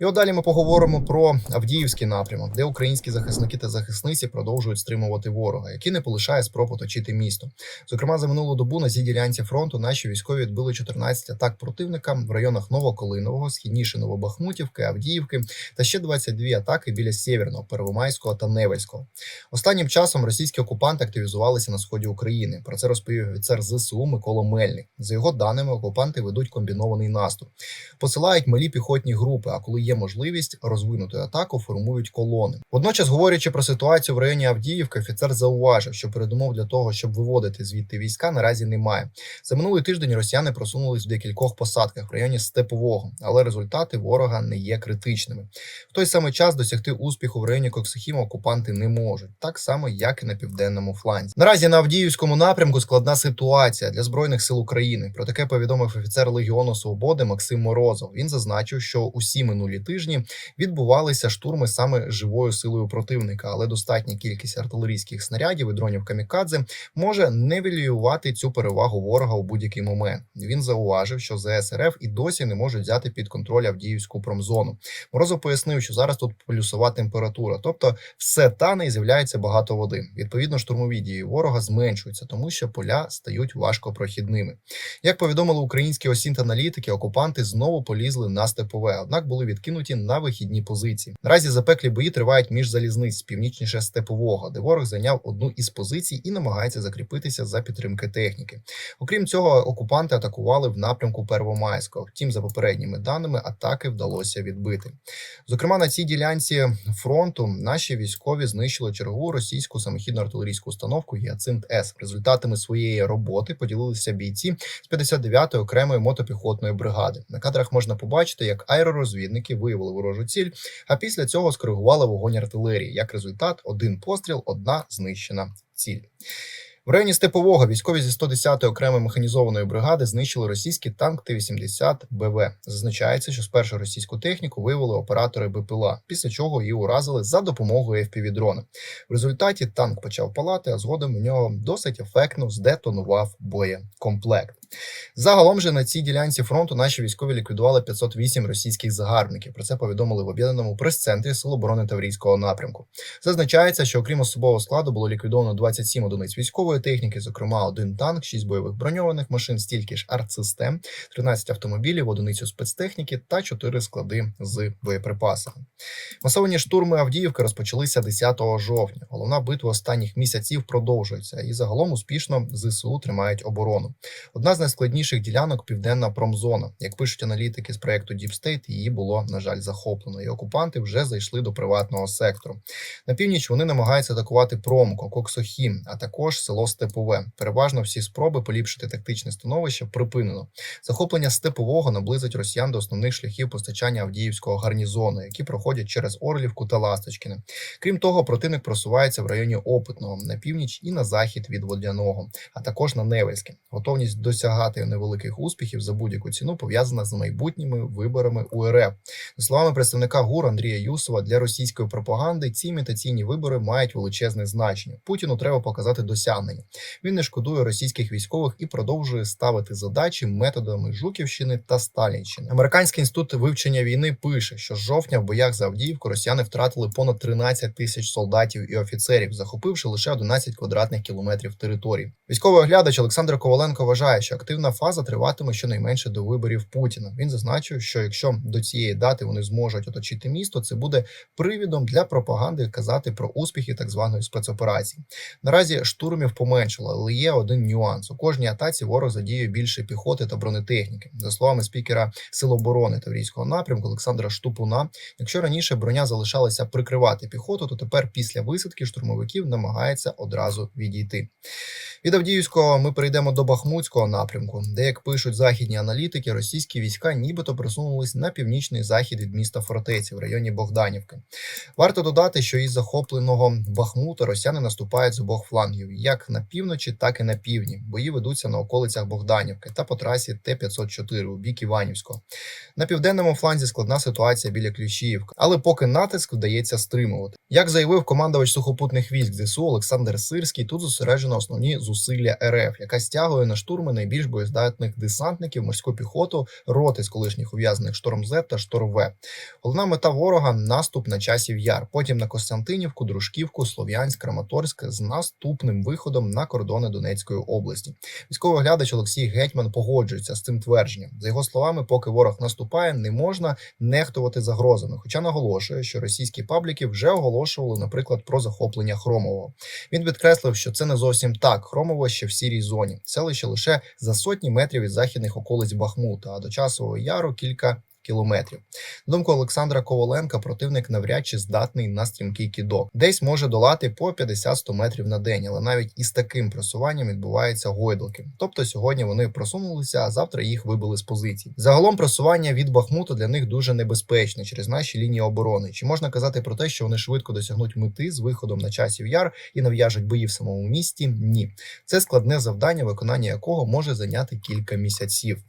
І от далі ми поговоримо про Авдіївський напрямок, де українські захисники та захисниці продовжують стримувати ворога, який не полишає спроб оточити місто. Зокрема, за минулу добу на цій ділянці фронту наші військові відбили 14 атак противника в районах Новоколинового, східніше Новобахмутівки, Авдіївки та ще 22 атаки біля Сєвєрного, Первомайського та Невельського. Останнім часом російські окупанти активізувалися на сході України. Про це розповів офіцер ЗСУ Микола Мельник. За його даними, окупанти ведуть комбінований наступ, посилають малі піхотні групи. А коли є можливість розвинути атаку, формують колони. Водночас, говорячи про ситуацію в районі Авдіївки, офіцер зауважив, що передумов для того, щоб виводити звідти війська, наразі немає. За минулий тиждень росіяни просунулись в декількох посадках в районі Степового, але результати ворога не є критичними. В той самий час досягти успіху в районі Коксихіма окупанти не можуть, так само як і на південному фланзі. Наразі на Авдіївському напрямку складна ситуація для збройних сил України. Про таке повідомив офіцер Легіону Свободи Максим Морозов. Він зазначив, що усі минулі тижні відбувалися штурми саме живою силою противника, але достатня кількість артилерійських снарядів і дронів камікадзе може невілювати цю перевагу ворога у будь-який момент. Він зауважив, що ЗС РФ і досі не можуть взяти під контроль Авдіївську промзону. Морозов пояснив, що зараз тут плюсова температура, тобто все тане і з'являється багато води. Відповідно, штурмові дії ворога зменшуються, тому що поля стають важкопрохідними. Як повідомили українські осінт-аналітики, окупанти знову полізли на степове, однак були відкинуті на вихідні позиції. Наразі запеклі бої тривають між залізниць північніше степового, де ворог зайняв одну із позицій і намагається закріпитися за підтримки техніки. Окрім цього, окупанти атакували в напрямку Первомайського. Втім, за попередніми даними, атаки вдалося відбити. Зокрема, на цій ділянці фронту наші військові знищили чергову російську самохідну артилерійську установку Гіацинт С. Результатами своєї роботи поділилися бійці з 59-ї окремої мотопіхотної бригади. На кадрах можна побачити, як аеророзвідники виявили ворожу ціль, а після цього скоригували вогонь артилерії. Як результат, один постріл, одна знищена ціль. В районі Степового військові зі 110-ї окремої механізованої бригади знищили російський танк Т-80 БВ. Зазначається, що спершу російську техніку виявили оператори БПЛА, після чого її уразили за допомогою FPV-дрона. В результаті танк почав палати, а згодом у нього досить ефектно здетонував боєкомплект. Загалом же на цій ділянці фронту наші військові ліквідували 508 російських загарбників. Про це повідомили в об'єднаному прес-центрі Сил оборони Таврійського напрямку. Зазначається, що окрім особового складу було ліквідовано 27 одиниць військової техніки, зокрема один танк, 6 бойових броньованих машин, стільки ж артсистем, 13 автомобілів, одиницю спецтехніки та 4 склади з боєприпасами. Масовані штурми Авдіївки розпочалися 10 жовтня. Головна битва останніх місяців продовжується, і загалом успішно ЗСУ тримають оборону. Одна з найскладніших ділянок південна промзона. Як пишуть аналітики з проекту Deep State, її було на жаль захоплено, і окупанти вже зайшли до приватного сектору. На північ вони намагаються атакувати промко, Коксохім, а також село Степове. Переважно всі спроби поліпшити тактичне становище припинено. Захоплення степового наблизить росіян до основних шляхів постачання Авдіївського гарнізону, які проходять через Орлівку та Ласточкіне. Крім того, противник просувається в районі Опитного на північ і на захід від Водяного, а також на Невельське. Готовність досягати невеликих успіхів за будь-яку ціну пов'язана з майбутніми виборами УРФ. За словами представника ГУР Андрія Юсова, для російської пропаганди ці імітаційні вибори мають величезне значення. Путіну треба показати досягнення. Він не шкодує російських військових і продовжує ставити задачі методами Жуківщини та Сталінщини. Американський інститут вивчення війни пише, що з жовтня в боях за Авдіївку росіяни втратили понад 13 тисяч солдатів і офіцерів, захопивши лише 11 квадратних кілометрів території. Військовий оглядач Олександр Коваленко вважає, що активна фаза триватиме щонайменше до виборів Путіна. Він зазначив, що якщо до цієї дати вони зможуть оточити місто, це буде привідом для пропаганди казати про успіхи так званої спецоперації. Наразі штурмів поменшало, але є один нюанс: у кожній атаці ворог задіює більше піхоти та бронетехніки. За словами спікера Сил оборони Таврійського напрямку Олександра Штупуна, якщо раніше броня залишалася прикривати піхоту, то тепер після висадки штурмовиків намагається одразу відійти. Від Авдіївського ми перейдемо до Бахмутського напрямку, де, як пишуть західні аналітики, російські війська нібито просунулись на північний захід від міста Фортеці в районі Богданівки. Варто додати, що із захопленого Бахмута росіяни наступають з обох флангів, як на півночі, так і на півдні. Бої ведуться на околицях Богданівки та по трасі Т-504 у бік Іванівського. На південному фланзі складна ситуація біля Ключіївки, але поки натиск вдається стримувати. Як заявив командувач сухопутних військ ЗСУ Олександр Сирський, тут зосереджено основні зусилля РФ, яка стягує на штурми найбільш боєздатних десантників, морську піхоту, роти з колишніх ув'язнених шторм З та шторм В. Головна мета ворога наступ на часів яр, потім на Костянтинівку, Дружківку, Слов'янськ, Краматорськ з наступним виходом на кордони Донецької області. Військовий глядач Олексій Гетьман погоджується з цим твердженням. За його словами, поки ворог наступає, не можна нехтувати загрозами. Хоча наголошує, що російські пабліки вже оголошували, наприклад, про захоплення Хромового. Він підкреслив, що це не зовсім так. Хромово ще в сірій зоні. Селище лише за сотні метрів від західних околиць Бахмута, а до часового яру кілька. Кілометрів на думку Олександра Коваленка, противник навряд чи здатний на стрімкий кідок. Десь може долати по 50-100 метрів на день, але навіть із таким просуванням відбуваються гойдалки. Тобто сьогодні вони просунулися, а завтра їх вибили з позицій. Загалом просування від Бахмута для них дуже небезпечне через наші лінії оборони. Чи можна казати про те, що вони швидко досягнуть мети з виходом на часів яр і нав'яжуть бої в самому місті? Ні, це складне завдання, виконання якого може зайняти кілька місяців.